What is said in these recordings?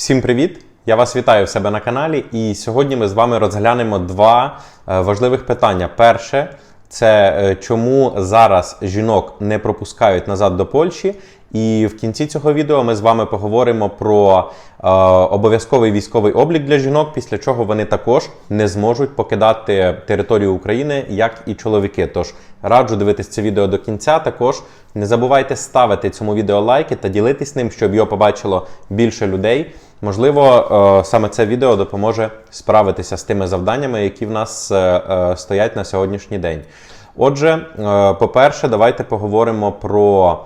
Всім привіт! Я вас вітаю в себе на каналі, і сьогодні ми з вами розглянемо два е, важливих питання. Перше це е, чому зараз жінок не пропускають назад до Польщі. І в кінці цього відео ми з вами поговоримо про е, обов'язковий військовий облік для жінок, після чого вони також не зможуть покидати територію України, як і чоловіки. Тож раджу дивитись це відео до кінця. Також не забувайте ставити цьому відео лайки та ділитись ним, щоб його побачило більше людей. Можливо, е, саме це відео допоможе справитися з тими завданнями, які в нас е, е, стоять на сьогоднішній день. Отже, по-перше, давайте поговоримо про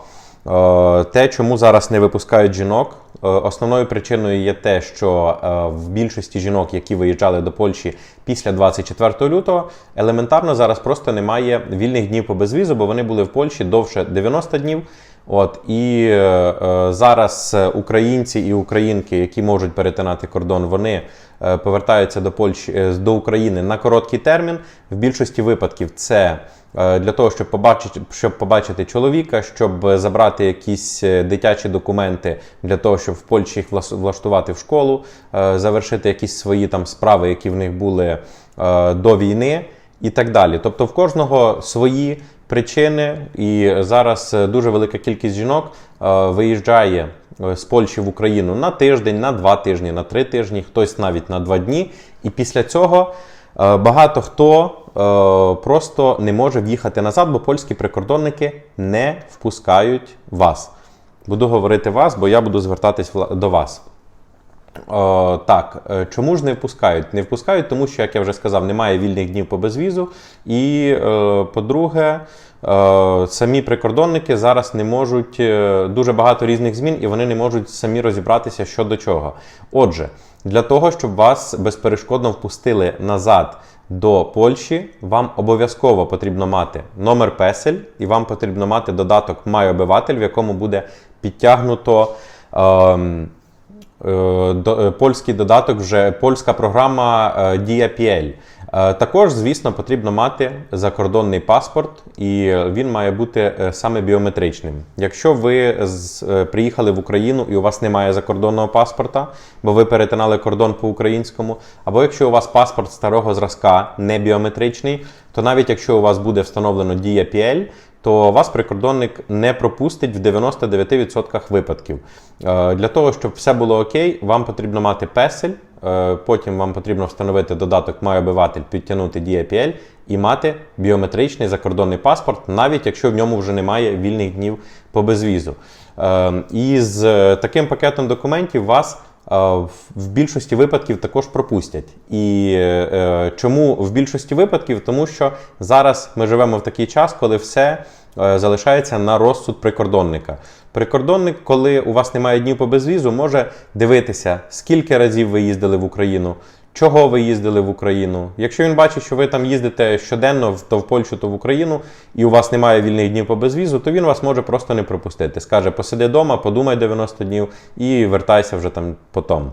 те, чому зараз не випускають жінок. Основною причиною є те, що в більшості жінок, які виїжджали до Польщі після 24 лютого, елементарно зараз просто немає вільних днів по безвізу, бо вони були в Польщі довше 90 днів. От і е, е, зараз е, українці і українки, які можуть перетинати кордон, вони е, повертаються до Польщі е, до України на короткий термін. В більшості випадків це е, для того, щоб побачити, щоб побачити чоловіка, щоб забрати якісь е, дитячі документи для того, щоб в Польщі їх влаштувати в школу, е, завершити якісь свої там справи, які в них були е, до війни, і так далі. Тобто, в кожного свої причини, і зараз е, дуже велика кількість жінок е, виїжджає е, з Польщі в Україну на тиждень, на два тижні, на три тижні, хтось навіть на два дні. І після цього багато хто просто не може в'їхати назад, бо польські прикордонники не впускають вас. Буду говорити вас, бо я буду звертатись до вас. О, так, е, чому ж не впускають? Не впускають, тому що, як я вже сказав, немає вільних днів по безвізу. І, е, по-друге, е, самі прикордонники зараз не можуть е, дуже багато різних змін, і вони не можуть самі розібратися, що до чого. Отже, для того, щоб вас безперешкодно впустили назад до Польщі, вам обов'язково потрібно мати номер песель, і вам потрібно мати додаток «Май обиватель», в якому буде підтягнуто. Е, е, польський додаток, вже польська програма е, Дія PL. Е, Також, звісно, потрібно мати закордонний паспорт, і він має бути е, саме біометричним. Якщо ви е, приїхали в Україну і у вас немає закордонного паспорта, бо ви перетинали кордон по українському, або якщо у вас паспорт старого зразка не біометричний, то навіть якщо у вас буде встановлено Дія PL, то вас прикордонник не пропустить в 99% випадків. Е, Для того, щоб все було окей, вам потрібно мати песель, е, потім вам потрібно встановити додаток «Май обиватель», підтягнути DAPL і мати біометричний закордонний паспорт, навіть якщо в ньому вже немає вільних днів по безвізу. Е, І з таким пакетом документів вас в- більшості випадків також пропустять. І е, чому в більшості випадків? Тому що зараз ми живемо в такий час, коли все е, залишається на розсуд прикордонника. Прикордонник, коли у вас немає днів по безвізу, може дивитися, скільки разів ви їздили в Україну. Чого ви їздили в Україну? Якщо він бачить, що ви там їздите щоденно то в Польщу, то в Україну, і у вас немає вільних днів по безвізу, то він вас може просто не пропустити. Скаже, посиди вдома, подумай 90 днів і вертайся вже там потім.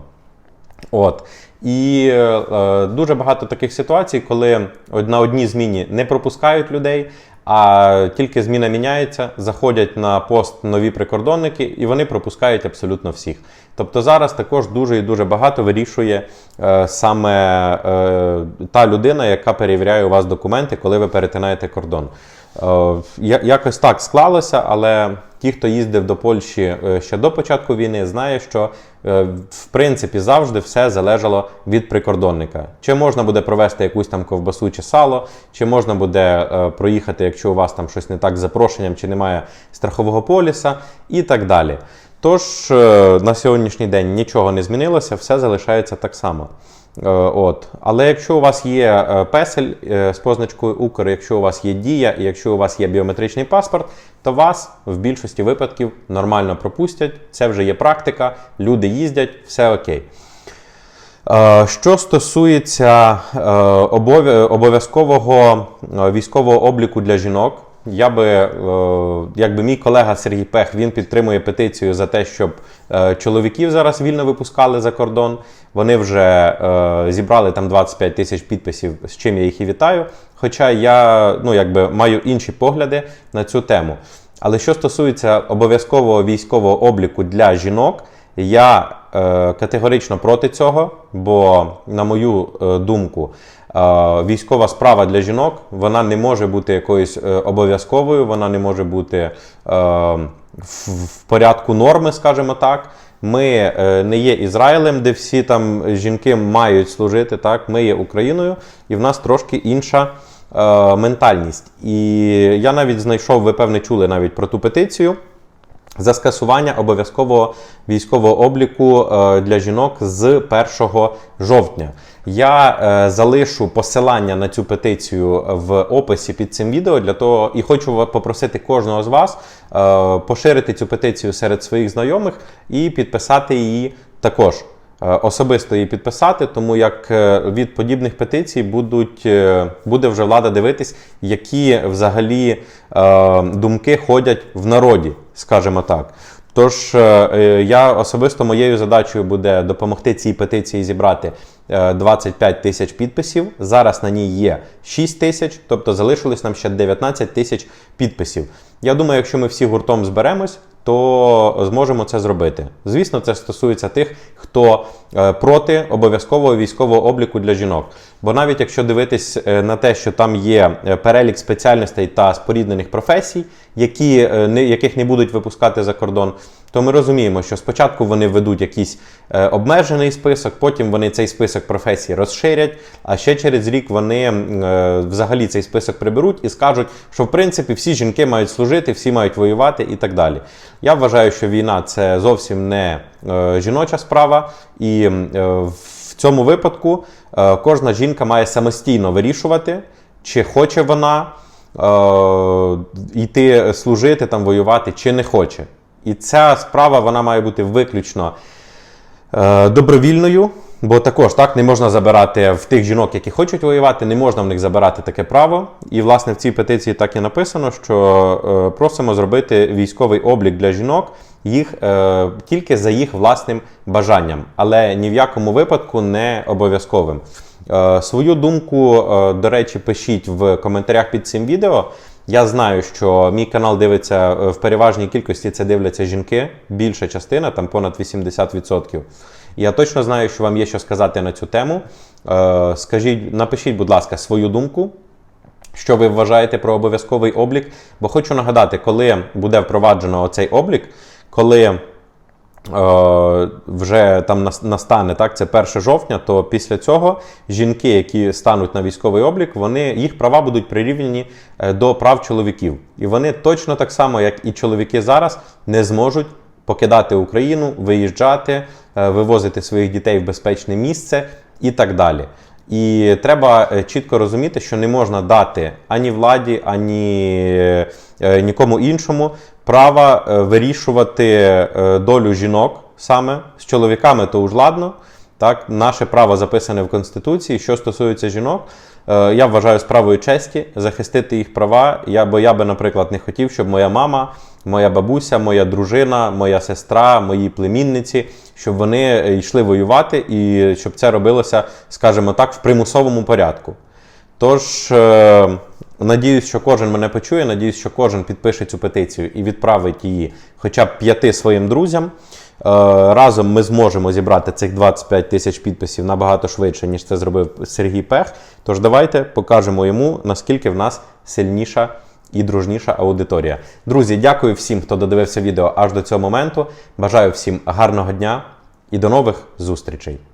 От. І е, е, дуже багато таких ситуацій, коли на одній зміні не пропускають людей, а тільки зміна міняється, заходять на пост нові прикордонники, і вони пропускають абсолютно всіх. Тобто зараз також дуже і дуже багато вирішує е, саме е, та людина, яка перевіряє у вас документи, коли ви перетинаєте кордон. Е, Якось так склалося, але ті, хто їздив до Польщі е, ще до початку війни, знає, що е, в принципі завжди все залежало від прикордонника. Чи можна буде провести якусь там ковбасу чи сало, чи можна буде проїхати, якщо у вас там щось не так з запрошенням, чи немає страхового поліса, і так далі. Тож на сьогоднішній день нічого не змінилося, все залишається так само. Е, От. Але якщо у вас є е, песель е, з позначкою Укр, якщо у вас є дія, і якщо у вас є біометричний паспорт, то вас в більшості випадків нормально пропустять. Це вже є практика, люди їздять, все окей. Що стосується обов'язкового військового обліку для жінок, я би, е, якби мій колега Сергій Пех, він підтримує петицію за те, щоб е, чоловіків зараз вільно випускали за кордон. Вони вже е, зібрали там 25 тисяч підписів, з чим я їх і вітаю. Хоча я ну, якби, маю інші погляди на цю тему. Але що стосується обов'язкового військового обліку для жінок, я категорично проти цього, бо, на мою думку, військова справа для жінок вона не може бути якоюсь е, обов'язковою, вона не може бути е, в, порядку норми, скажімо так. Ми е, не є Ізраїлем, де всі там жінки мають служити. Так, ми є Україною, і в нас трошки інша ментальність. І я навіть знайшов, ви певне чули навіть про ту петицію за скасування обов'язкового військового обліку е, для жінок з 1 жовтня. Я е, залишу посилання на цю петицію в описі під цим відео для того, і хочу попросити кожного з вас е, поширити цю петицію серед своїх знайомих і підписати її також. Е, Особисто її підписати, тому як е, від подібних петицій будуть, е, буде вже влада дивитись, які взагалі думки ходять в народі, скажімо так. Тож я особисто моєю задачею буде допомогти цій петиції зібрати 25 тисяч підписів. Зараз на ній є 6 тисяч, тобто залишилось нам ще 19 тисяч підписів. Я думаю, якщо ми всі гуртом зберемось, то зможемо це зробити. Звісно, це стосується тих, хто е, проти обов'язкового військового обліку для жінок. Бо навіть якщо дивитись е, на те, що там є е, перелік спеціальностей та споріднених професій, які, е, яких не будуть випускати за кордон, то ми розуміємо, що спочатку вони ведуть якийсь е, обмежений список, потім вони цей список професій розширять, а ще через рік вони е, взагалі цей список приберуть і скажуть, що в принципі всі жінки мають служити, всі мають воювати і так далі. Я вважаю, що війна це зовсім не е, жіноча справа, і е, в цьому випадку е, кожна жінка має самостійно вирішувати, чи хоче вона е, йти служити, там, воювати, чи не хоче. І ця справа вона має бути виключно е, добровільною, бо також так не можна забирати в тих жінок, які хочуть воювати, не можна в них забирати таке право. І власне в цій петиції так і написано, що е, просимо зробити військовий облік для жінок їх е, тільки за їх власним бажанням, але ні в якому випадку не обов'язковим. Е, свою думку, е, до речі, пишіть в коментарях під цим відео. Я знаю, що мій канал дивиться е, в переважній кількості це дивляться жінки, більша частина, там понад 80%. Я точно знаю, що вам є що сказати на цю тему. Е, Скажіть, напишіть, будь ласка, свою думку. Що ви вважаєте про обов'язковий облік? Бо хочу нагадати, коли буде впроваджено цей облік, коли вже там настане так, це 1 жовтня, то після цього жінки, які стануть на військовий облік, вони їх права будуть прирівняні е, до прав чоловіків. І вони точно так само, як і чоловіки зараз, не зможуть покидати Україну, виїжджати, е, вивозити своїх дітей в безпечне місце і так далі. І треба е, чітко розуміти, що не можна дати ані владі, ані е, нікому іншому права е, вирішувати е, долю жінок саме з чоловіками, то уж ладно. Так, наше право записане в Конституції. Що стосується жінок, е, я вважаю справою честі захистити їх права. Я, бо я би, наприклад, не хотів, щоб моя мама, моя бабуся, моя дружина, моя сестра, мої племінниці, щоб вони е, йшли воювати і щоб це робилося, скажімо так, в примусовому порядку. Тож, е, надіюсь, що кожен мене почує, надіюсь, що кожен підпише цю петицію і відправить її хоча б п'яти своїм друзям. Е, разом ми зможемо зібрати цих 25 тисяч підписів набагато швидше, ніж це зробив Сергій Пех. Тож давайте покажемо йому, наскільки в нас сильніша і дружніша аудиторія. Друзі, дякую всім, хто додивився відео аж до цього моменту. Бажаю всім гарного дня і до нових зустрічей!